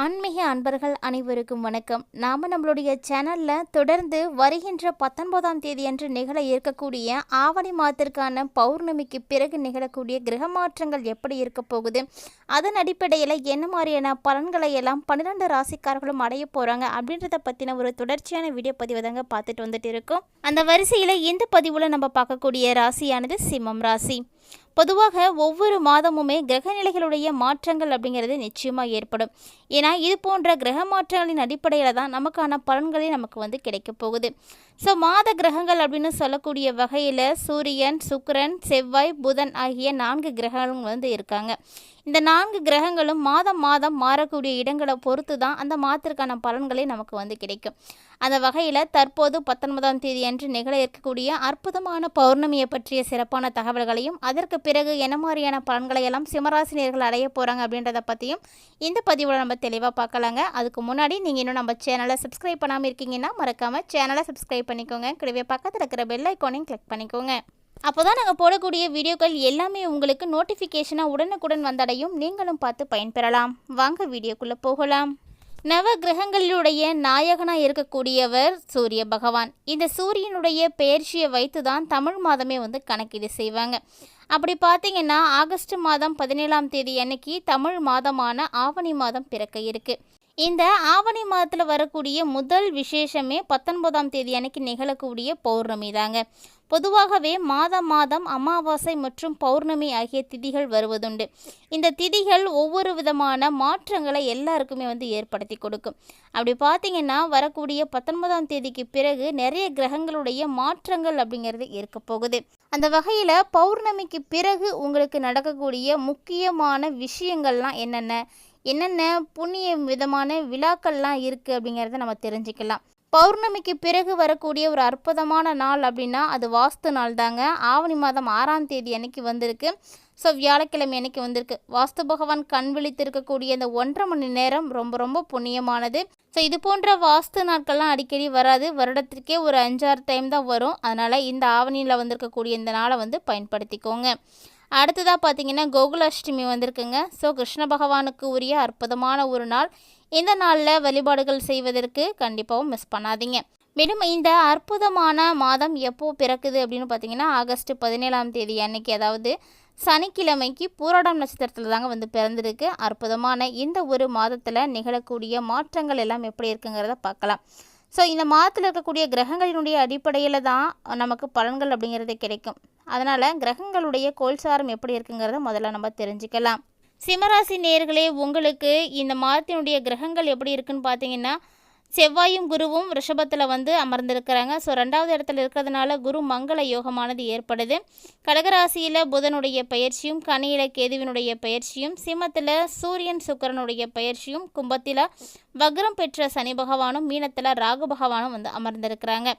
ஆன்மீக அன்பர்கள் அனைவருக்கும் வணக்கம். நாம் நம்மளுடைய சேனலில் தொடர்ந்து வருகின்ற பத்தொன்பதாம் தேதி அன்று நிகழ இருக்கக்கூடிய ஆவணி மாதத்திற்கான பௌர்ணமிக்கு பிறகு நிகழக்கூடிய கிரக மாற்றங்கள் எப்படி இருக்க போகுது? அதன் அடிப்படையில் என்ன மாதிரியான பலன்களை எல்லாம் பன்னிரெண்டு ராசிக்காரர்களும் அடைய போகிறாங்க அப்படின்றத பற்றின ஒரு தொடர்ச்சியான வீடியோ பதிவு தாங்க பார்த்துட்டு வந்துட்டு இருக்கோம். அந்த வரிசையில் இந்த பதிவில் நம்ம பார்க்கக்கூடிய ராசியானது சிம்மம் ராசி. பொதுவாக ஒவ்வொரு மாதமுமே கிரகநிலைகளுடைய மாற்றங்கள் அப்படிங்கிறது நிச்சயமாக ஏற்படும். ஏன்னா இது போன்ற கிரக மாற்றங்களின் அடிப்படையில் தான் நமக்கான பலன்களே நமக்கு வந்து கிடைக்க போகுது. ஸோ மாத கிரகங்கள் அப்படின்னு சொல்லக்கூடிய வகையில் சூரியன் சுக்கரன் செவ்வாய் புதன் ஆகிய நான்கு கிரகங்களும் வந்து இருக்காங்க. இந்த நான்கு கிரகங்களும் மாதம் மாதம் மாறக்கூடிய இடங்களை பொறுத்து தான் அந்த மாதத்திற்கான பலன்களே நமக்கு வந்து கிடைக்கும். அந்த வகையில் தற்போது பத்தொன்பதாம் தேதி அன்று நிகழ இருக்கக்கூடிய அற்புதமான பௌர்ணமியை பற்றிய சிறப்பான தகவல்களையும் அதற்கு பிறகு என்ன மாதிரியான பலன்களை எல்லாம் சிம்மராசினியர்கள் அடைய போகிறாங்க அப்படின்றத பற்றியும் இந்த பதிவில் நம்ம தெளிவாக பார்க்கலாங்க. அதுக்கு முன்னாடி நீங்கள் இன்னும் நம்ம சேனலை சப்ஸ்கிரைப் பண்ணாமல் இருக்கீங்கன்னா மறக்காமல் சேனலை சப்ஸ்கிரைப் பண்ணிக்கோங்க. கூடவே பக்கத்தில் இருக்கிற பெல் ஐக்கானையும் கிளிக் பண்ணிக்கோங்க. அப்போ தான் நாங்கள் போடக்கூடிய வீடியோக்கள் எல்லாமே உங்களுக்கு நோட்டிஃபிகேஷனாக உடனுக்குடன் வந்தடையும். நீங்களும் பார்த்து பயன்பெறலாம். வாங்க வீடியோக்குள்ளே போகலாம். நவ கிரகங்களுடைய நாயகனாக இருக்கக்கூடியவர் சூரிய பகவான். இந்த சூரியனுடைய பெயர்ச்சியை வைத்து தான் தமிழ் மாதமே வந்து கணக்கீடு செய்வாங்க. அப்படி பார்த்தீங்கன்னா ஆகஸ்ட் மாதம் பதினேழாம் தேதி அன்னைக்கு தமிழ் மாதமான ஆவணி மாதம் பிறக்க இருக்குது இந்த ஆவணி மாதத்தில் வரக்கூடிய முதல் விசேஷமே பத்தொன்பதாம் தேதி அன்னைக்கு நிகழக்கூடிய பௌர்ணமி தாங்க. பொதுவாகவே மாதம் மாதம் அமாவாசை மற்றும் பௌர்ணமி ஆகிய திதிகள் வருவதுண்டு. இந்த திதிகள் ஒவ்வொரு விதமான மாற்றங்களை எல்லாருக்குமே வந்து ஏற்படுத்தி கொடுக்கும். அப்படி பார்த்தீங்கன்னா வரக்கூடிய பத்தொன்பதாம் தேதிக்கு பிறகு நிறைய கிரகங்களுடைய மாற்றங்கள் அப்படிங்கிறது இருக்க போகுது. அந்த வகையில் பௌர்ணமிக்கு பிறகு உங்களுக்கு நடக்கக்கூடிய முக்கியமான விஷயங்கள்லாம் என்னென்ன? என்னென்ன புண்ணிய விதமான விழாக்கள்லாம் இருக்குது அப்படிங்கிறத நம்ம தெரிஞ்சுக்கலாம். பௌர்ணமிக்கு பிறகு வரக்கூடிய ஒரு அற்புதமான நாள் அப்படின்னா அது வாஸ்து நாள் தாங்க ஆவணி மாதம் ஆறாம் தேதி அன்னைக்கு வந்திருக்கு. ஸோ வியாழக்கிழமை அன்னைக்கு வந்திருக்கு. வாஸ்து பகவான் கண் விழித்திருக்கக்கூடிய இந்த ஒன்றரை மணி நேரம் ரொம்ப ரொம்ப புண்ணியமானது. ஸோ இது போன்ற வாஸ்து நாட்கள்லாம் அடிக்கடி வராது. வருடத்திற்கே ஒரு அஞ்சாறு டைம் தான் வரும். அதனால் இந்த ஆவணியில் வந்திருக்கக்கூடிய இந்த நாளை வந்து பயன்படுத்திக்கோங்க. அடுத்ததாக பார்த்தீங்கன்னா கோகுலாஷ்டமி வந்திருக்குங்க. ஸோ கிருஷ்ண பகவானுக்கு உரிய அற்புதமான ஒரு நாள். இந்த நாளில் வழிபாடுகள் செய்வதற்கு கண்டிப்பாகவும் மிஸ் பண்ணாதீங்க. மேலும் இந்த அற்புதமான மாதம் எப்போது பிறக்குது அப்படின்னு பார்த்தீங்கன்னா ஆகஸ்ட் பதினேழாம் தேதி அன்னைக்கு அதாவது சனிக்கிழமைக்கு பூராடம் நட்சத்திரத்தில் தாங்க வந்து பிறந்திருக்கு. அற்புதமான இந்த ஒரு மாதத்தில் நிகழக்கூடிய மாற்றங்கள் எல்லாம் எப்படி இருக்குங்கிறத பார்க்கலாம் ஸோ இந்த மாதத்தில் இருக்கக்கூடிய கிரகங்களினுடைய அடிப்படையில் தான் நமக்கு பலன்கள் அப்படிங்கிறது கிடைக்கும். அதனால் கிரகங்களுடைய கோல்சாரம் எப்படி இருக்குங்கிறத முதல்ல நம்ம தெரிஞ்சுக்கலாம். சிம்மராசி நேர்களே உங்களுக்கு இந்த மாதத்தினுடைய கிரகங்கள் எப்படி இருக்குன்னு பார்த்தீங்கன்னா செவ்வாயும் குருவும் ரிஷபத்தில் வந்து அமர்ந்திருக்கிறாங்க. ஸோ ரெண்டாவது இடத்துல இருக்கிறதுனால குரு மங்கள யோகமானது ஏற்படுது. கடகராசியில் புதனுடைய பயிற்சியும் கனியில கேதுவினுடைய பயிற்சியும் சிம்மத்தில் சூரியன் சுக்கரனுடைய பயிற்சியும் கும்பத்தில் வக்ரம் பெற்ற சனி பகவானும் மீனத்தில் ராகு பகவானும் வந்து அமர்ந்திருக்கிறாங்க.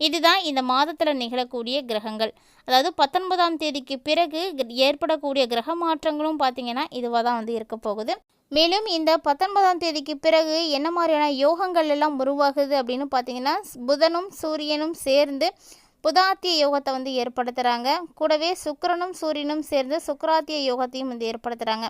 இதுதான் இந்த மாதத்தில் நிகழக்கூடிய கிரகங்கள். அதாவது பத்தொன்பதாம் தேதிக்கு பிறகு ஏற்படக்கூடிய கிரக மாற்றங்களும் பார்த்திங்கன்னா இதுவாக தான் வந்து இருக்க போகுது. மேலும் இந்த பத்தொன்பதாம் தேதிக்கு பிறகு என்ன மாதிரியான யோகங்கள் எல்லாம் உருவாகுது அப்படின்னு பார்த்தீங்கன்னா புதனும் சூரியனும் சேர்ந்து புதாத்திய யோகத்தை வந்து ஏற்படுத்துகிறாங்க கூடவே சுக்கரனும் சூரியனும் சேர்ந்து சுக்கராத்திய யோகத்தையும் வந்து ஏற்படுத்துகிறாங்க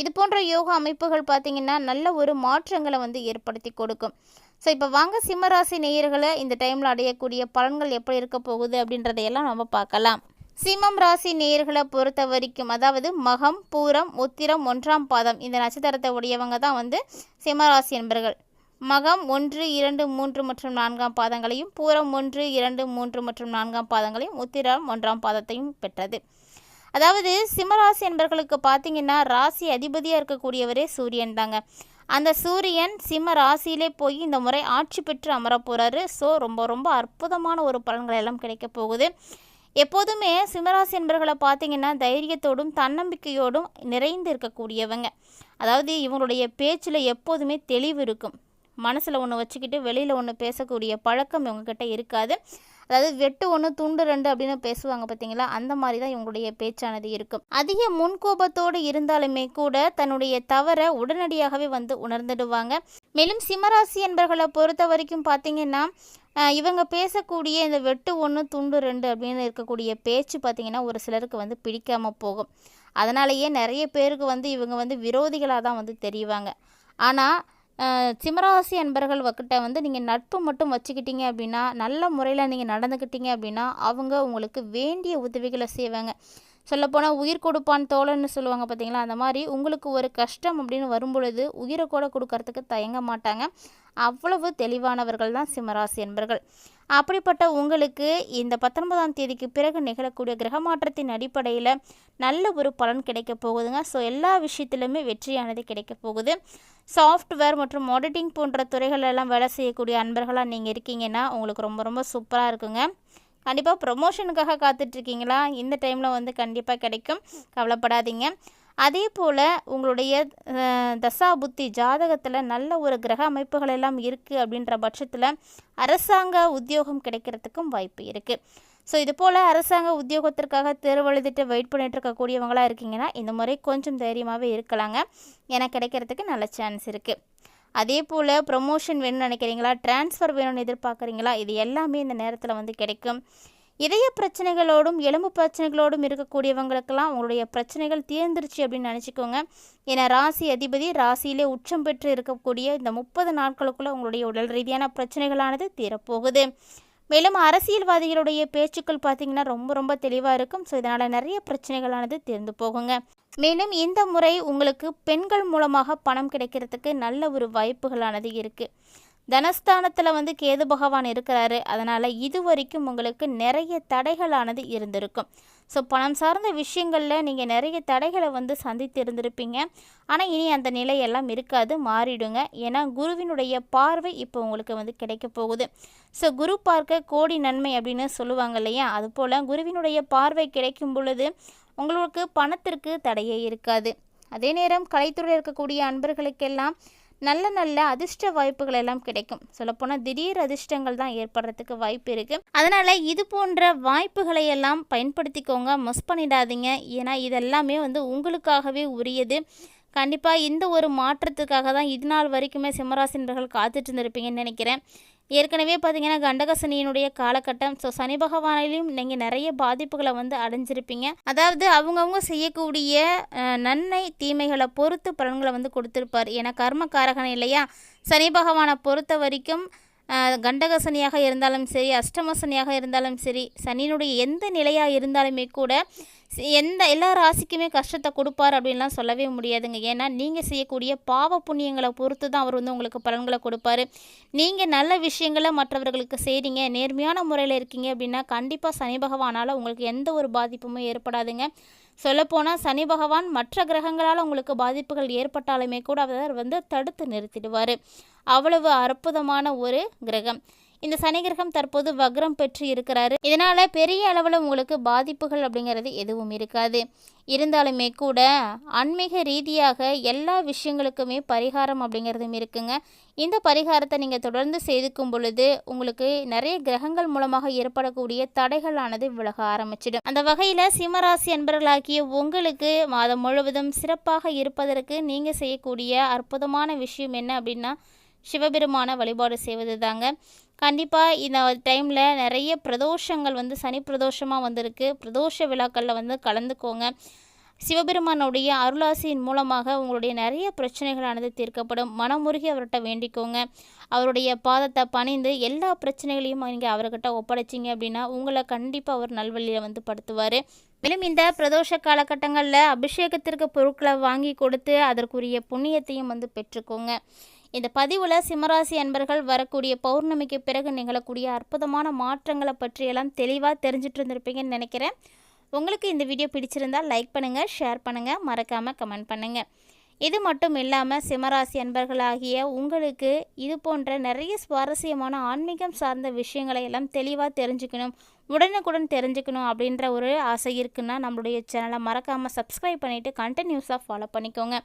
இது போன்ற யோக அமைப்புகள் பார்த்திங்கன்னா நல்ல ஒரு மாற்றங்களை வந்து ஏற்படுத்தி கொடுக்கும். ஸோ இப்போ வாங்க சிம்மராசி நேயர்களை இந்த டைமில் அடையக்கூடிய பலன்கள் எப்படி இருக்க போகுது அப்படின்றதையெல்லாம் நம்ம பார்க்கலாம். சிம்மம் ராசி நேயர்களை பொறுத்த வரைக்கும் அதாவது மகம் பூரம் உத்திரம் ஒன்றாம் பாதம் இந்த நட்சத்திரத்தை உடையவங்க தான் வந்து சிம்மராசி என்பர்கள். மகம் ஒன்று இரண்டு மூன்று மற்றும் நான்காம் பாதங்களையும் பூரம் ஒன்று இரண்டு மூன்று மற்றும் நான்காம் பாதங்களையும் உத்திரம் ஒன்றாம் பாதத்தையும் பெற்றது. அதாவது சிம்மராசி என்பர்களுக்கு பார்த்தீங்கன்னா ராசி அதிபதியாக இருக்கக்கூடியவரே சூரியன் தாங்க. அந்த சூரியன் சிம்ம ராசியிலே போய் இந்த முறை ஆட்சி பெற்று அமர போகிறாரு ஸோ ரொம்ப ரொம்ப அற்புதமான ஒரு பலன்கள் எல்லாம் கிடைக்க போகுது. எப்போதுமே சிம்மராசி என்பர்களை பார்த்தீங்கன்னா தைரியத்தோடும் தன்னம்பிக்கையோடும் நிறைந்து இருக்கக்கூடியவங்க. அதாவது இவங்களுடைய பேச்சில் எப்போதுமே தெளிவு இருக்கும். மனசில் ஒன்று வச்சுக்கிட்டு வெளியில் ஒன்று பேசக்கூடிய பழக்கம் இவங்கக்கிட்ட இருக்காது. அதாவது வெட்டு ஒன்று துண்டு ரெண்டு அப்படின்னு பேசுவாங்க பார்த்தீங்களா அந்த மாதிரி தான் இவங்களுடைய பேச்சானது இருக்கும். அதிக முன்கோபத்தோடு இருந்தாலுமே கூட தன்னுடைய தவறை உடனடியாகவே வந்து உணர்ந்துடுவாங்க. மேலும் சிம்மராசி என்பர்களை பொறுத்த வரைக்கும் பார்த்தீங்கன்னா இவங்க பேசக்கூடிய இந்த வெட்டு ஒன்று துண்டு ரெண்டு அப்படின்னு இருக்கக்கூடிய பேச்சு பார்த்திங்கன்னா ஒரு சிலருக்கு வந்து பிடிக்காமல் போகும். அதனாலேயே நிறைய பேருக்கு வந்து இவங்க வந்து விரோதிகளாக தான் வந்து தெரிவாங்க. ஆனால் சிம்மராசி அன்பர்கள் கிட்ட வந்து நீங்கள் நட்பு மட்டும் வச்சுக்கிட்டீங்க அப்படின்னா நல்ல முறையில் நீங்கள் நடந்துக்கிட்டீங்க அப்படின்னா அவங்க உங்களுக்கு வேண்டிய உதவிகளை செய்வாங்க. சொல்லப்போனால் உயிர் கொடுப்பான் தோழன்னு சொல்லுவாங்க பார்த்தீங்களா அந்த மாதிரி உங்களுக்கு ஒரு கஷ்டம் அப்படின்னு வரும்பொழுது உயிரை கூட கொடுக்கறதுக்கு தயங்க மாட்டாங்க. அவ்வளவு தெளிவானவர்கள் தான் சிம்மராசி என்பர்கள். அப்படிப்பட்ட உங்களுக்கு இந்த பத்தொன்பதாம் தேதிக்கு பிறகு நிகழக்கூடிய கிரக மாற்றத்தின் அடிப்படையில் நல்ல ஒரு பலன் கிடைக்க போகுதுங்க. ஸோ எல்லா விஷயத்திலுமே வெற்றியானது கிடைக்க போகுது. சாஃப்ட்வேர் மற்றும் ஆடிட்டிங் போன்ற துறைகளெல்லாம் வேலை செய்யக்கூடிய அன்பர்களாக நீங்கள் இருக்கீங்கன்னா உங்களுக்கு ரொம்ப ரொம்ப சூப்பராக இருக்குங்க. கண்டிப்பாக ப்ரொமோஷனுக்காக காத்துட்ருக்கீங்களா? இந்த டைமில் வந்து கண்டிப்பாக கிடைக்கும். கவலைப்படாதீங்க. அதே போல் உங்களுடைய தசா புத்தி ஜாதகத்தில் நல்ல ஒரு கிரக அமைப்புகள் எல்லாம் இருக்குது அப்படின்ற பட்சத்தில் அரசாங்க உத்தியோகம் கிடைக்கிறதுக்கும் வாய்ப்பு இருக்குது ஸோ இது போல் அரசாங்க உத்தியோகத்திற்காக தேர்வு எழுதிட்டு வெயிட் பண்ணிட்டு இருக்கக்கூடியவங்களாக இருக்கீங்கன்னா இந்த முறை கொஞ்சம் தைரியமாகவே இருக்கலாங்க. ஏன்னா கிடைக்கிறதுக்கு நல்ல சான்ஸ் இருக்குது அதே போல் ப்ரொமோஷன் வேணும்னு நினைக்கிறீங்களா? ட்ரான்ஸ்ஃபர் வேணும்னு எதிர்பார்க்குறீங்களா? இது எல்லாமே இந்த நேரத்தில் வந்து கிடைக்கும். இதய பிரச்சனைகளோடும் எலும்பு பிரச்சனைகளோடும் இருக்கக்கூடியவங்களுக்கெல்லாம் உங்களுடைய பிரச்சனைகள் தீர்ந்துருச்சு அப்படின்னு நினச்சிக்கோங்க. ஏன்னா ராசி அதிபதி ராசியிலே உச்சம் பெற்று இருக்கக்கூடிய இந்த முப்பது நாட்களுக்குள்ளே உங்களுடைய உடல் ரீதியான பிரச்சனைகளானது தீரப்போகுது. மேலும் அரசியல்வாதிகளுடைய பேச்சுக்கள் பார்த்திங்கன்னா ரொம்ப ரொம்ப தெளிவாக இருக்கும். ஸோ இதனால் நிறைய பிரச்சனைகளானது தீர்ந்து போகுங்க. மேலும் இந்த முறை உங்களுக்கு பெண்கள் மூலமாக பணம் கிடைக்கிறதுக்கு நல்ல ஒரு வாய்ப்புகளானது இருக்குது தனஸ்தானத்தில் வந்து கேது பகவான் இருக்கிறாரு. அதனால் இது வரைக்கும் உங்களுக்கு நிறைய தடைகளானது இருந்திருக்கும். ஸோ பணம் சார்ந்த விஷயங்களில் நீங்கள் நிறைய தடைகளை வந்து சந்தித்து இருந்திருப்பீங்க ஆனால் இனி அந்த நிலையெல்லாம் இருக்காது மாறிடுங்க. ஏன்னா குருவினுடைய பார்வை இப்போ உங்களுக்கு வந்து கிடைக்க போகுது. ஸோ குரு பார்க்க கோடி நன்மை அப்படின்னு சொல்லுவாங்க இல்லையா? அதுபோல் குருவினுடைய பார்வை கிடைக்கும் பொழுது உங்களுக்கு பணத்திற்கு தடையே இருக்காது. அதே நேரம் கலைத்துறையில் இருக்கக்கூடிய அன்பர்களுக்கெல்லாம் நல்ல நல்ல அதிர்ஷ்ட வாய்ப்புகள் எல்லாம் கிடைக்கும். சொல்லப்போனால் திடீர் அதிர்ஷ்டங்கள் தான் ஏற்படுறதுக்கு வாய்ப்பு இருக்குது அதனால் இது போன்ற வாய்ப்புகளை எல்லாம் பயன்படுத்திக்கோங்க. மிஸ் பண்ணிடாதீங்க. ஏன்னா இதெல்லாமே வந்து உங்களுக்காகவே உரியது. கண்டிப்பாக இந்த ஒரு மாற்றத்துக்காக தான் இது நாள் வரைக்குமே சிம்மராசினர்கள் காத்துட்டு இருந்திருப்பீங்கன்னு நினைக்கிறேன். ஏற்கனவே பார்த்தீங்கன்னா கண்டகசனியினுடைய காலகட்டம். ஸோ சனி பகவானிலையும் நீங்கள் நிறைய பாதிப்புகளை வந்து அடைஞ்சிருப்பீங்க. அதாவது அவங்கவுங்க செய்யக்கூடிய நன்மை தீமைகளை பொறுத்து பலன்களை வந்து கொடுத்துருப்பார். ஏன்னா கர்மக்காரகன் இல்லையா? சனி பகவானை பொறுத்த வரைக்கும் கண்டக சனியாக இருந்தாலும் சரி அஷ்டம சனியாக இருந்தாலும் சரி சனியினுடைய எந்த நிலையாக இருந்தாலுமே கூட எந்த எல்லா ராசிக்குமே கஷ்டத்தை கொடுப்பார் அப்படின்லாம் சொல்லவே முடியாதுங்க. ஏன்னா நீங்கள் செய்யக்கூடிய பாவ புண்ணியங்களை பொறுத்து தான் அவர் வந்து உங்களுக்கு பலன்களை கொடுப்பாரு. நீங்கள் நல்ல விஷயங்களை மற்றவர்களுக்கு செய்கிறீங்க நேர்மையான முறையில் இருக்கீங்க அப்படின்னா கண்டிப்பாக சனி பகவானால் உங்களுக்கு எந்த ஒரு பாதிப்புமே ஏற்படாதுங்க. சொல்லப்போனால் சனி பகவான் மற்ற கிரகங்களால் உங்களுக்கு பாதிப்புகள் ஏற்பட்டாலுமே கூட அவர் வந்து தடுத்து நிறுத்திடுவார். அவ்வளவு அற்புதமான ஒரு கிரகம். இந்த சனி கிரகம் தற்போது வக்ரம் பெற்று இருக்கிறாரு. இதனால் பெரிய அளவில் உங்களுக்கு பாதிப்புகள் அப்படிங்கிறது எதுவும் இருக்காது. இருந்தாலுமே கூட ஆன்மீக ரீதியாக எல்லா விஷயங்களுக்குமே பரிகாரம் அப்படிங்கிறதும் இருக்குங்க. இந்த பரிகாரத்தை நீங்கள் தொடர்ந்து செய்துக்கும் பொழுது உங்களுக்கு நிறைய கிரகங்கள் மூலமாக ஏற்படக்கூடிய தடைகளானது விலக ஆரம்பிச்சிடும். அந்த வகையில் சிம்மராசி அன்பர்களாகிய உங்களுக்கு மாதம் முழுவதும் சிறப்பாக இருப்பதற்கு நீங்கள் செய்யக்கூடிய அற்புதமான விஷயம் என்ன அப்படின்னா சிவபெருமான வழிபாடு செய்வது தாங்க கண்டிப்பாக இந்த டைமில் நிறைய பிரதோஷங்கள் வந்து சனி பிரதோஷமாக வந்திருக்கு. பிரதோஷ விழாக்களில் வந்து கலந்துக்கோங்க. சிவபெருமானுடைய அருளாசியின் மூலமாக உங்களுடைய நிறைய பிரச்சனைகளானது தீர்க்கப்படும். மனமுருகி அவர்கிட்ட வேண்டிக்கோங்க. அவருடைய பாதத்தை பணிந்து எல்லா பிரச்சனைகளையும் நீங்கள் அவர்கிட்ட ஒப்படைச்சிங்க அப்படின்னா உங்களை கண்டிப்பாக அவர் நல்வழியில் வந்து படுத்துவார். மேலும் இந்த பிரதோஷ காலகட்டங்களில் அபிஷேகத்திற்கு பொருட்களை வாங்கி கொடுத்து அதற்குரிய புண்ணியத்தையும் வந்து பெற்றுக்கோங்க. இந்த பதிவில் சிம்மராசி அன்பர்கள் வரக்கூடிய பௌர்ணமிக்கு பிறகு நிகழக்கூடிய அற்புதமான மாற்றங்களை பற்றியெல்லாம் தெளிவாக தெரிஞ்சிட்டு இருந்திருப்பீங்கன்னு நினைக்கிறேன். உங்களுக்கு இந்த வீடியோ பிடிச்சிருந்தால் லைக் பண்ணுங்கள் ஷேர் பண்ணுங்கள் மறக்காமல் கமெண்ட் பண்ணுங்கள் இது மட்டும் இல்லாமல் சிம்மராசி அன்பர்களாகிய உங்களுக்கு இது போன்ற நிறைய சுவாரஸ்யமான ஆன்மீகம் சார்ந்த விஷயங்களை எல்லாம் தெளிவாக தெரிஞ்சுக்கணும் உடனுக்குடன் தெரிஞ்சுக்கணும் அப்படின்ற ஒரு ஆசை இருக்குன்னா நம்மளுடைய சேனலை மறக்காமல் சப்ஸ்கிரைப் பண்ணிவிட்டு கண்டினியூஸாக ஃபாலோ பண்ணிக்கோங்க.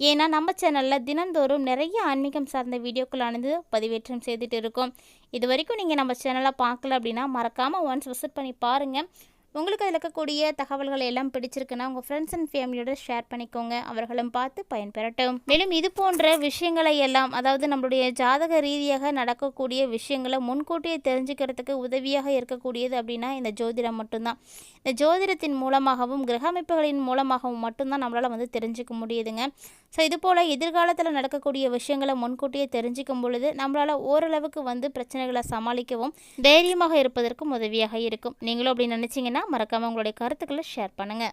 ஏன்னா நம்ம சேனலில் தினந்தோறும் நிறைய ஆன்மீகம் சார்ந்த வீடியோக்களானது பதிவேற்றம் செய்துட்டு இருக்கோம். இது வரைக்கும் நீங்கள் நம்ம சேனலை பார்க்கல அப்படின்னா மறக்காமல் ஒன்ஸ் விசிட் பண்ணி பாருங்கள் உங்களுக்கு அதில் இருக்கக்கூடிய தகவல்கள் எல்லாம் பிடிச்சிருக்குன்னா உங்கள் ஃப்ரெண்ட்ஸ் அண்ட் ஃபேமிலியோட ஷேர் பண்ணிக்கோங்க. அவர்களும் பார்த்து பயன்பெறட்டும். மேலும் இது போன்ற விஷயங்களை எல்லாம் அதாவது நம்மளுடைய ஜாதக ரீதியாக நடக்கக்கூடிய விஷயங்களை முன்கூட்டியே தெரிஞ்சுக்கிறதுக்கு உதவியாக இருக்கக்கூடியது அப்படின்னா இந்த ஜோதிடம் மட்டும்தான். இந்த ஜோதிடத்தின் மூலமாகவும் கிரக அமைப்புகளின் மூலமாகவும் மட்டும்தான் நம்மளால் வந்து தெரிஞ்சுக்க முடியுதுங்க. ஸோ இது போல் எதிர்காலத்தில் நடக்கக்கூடிய விஷயங்களை முன்கூட்டியே தெரிஞ்சுக்கும் பொழுது நம்மளால் ஓரளவுக்கு வந்து பிரச்சனைகளை சமாளிக்கவும் தைரியமாக இருப்பதற்கும் உதவியாக இருக்கும். நீங்களும் அப்படி நினச்சிங்கன்னா மறக்காமல் உங்களுடைய கருத்துக்களை ஷேர் பண்ணுங்கள்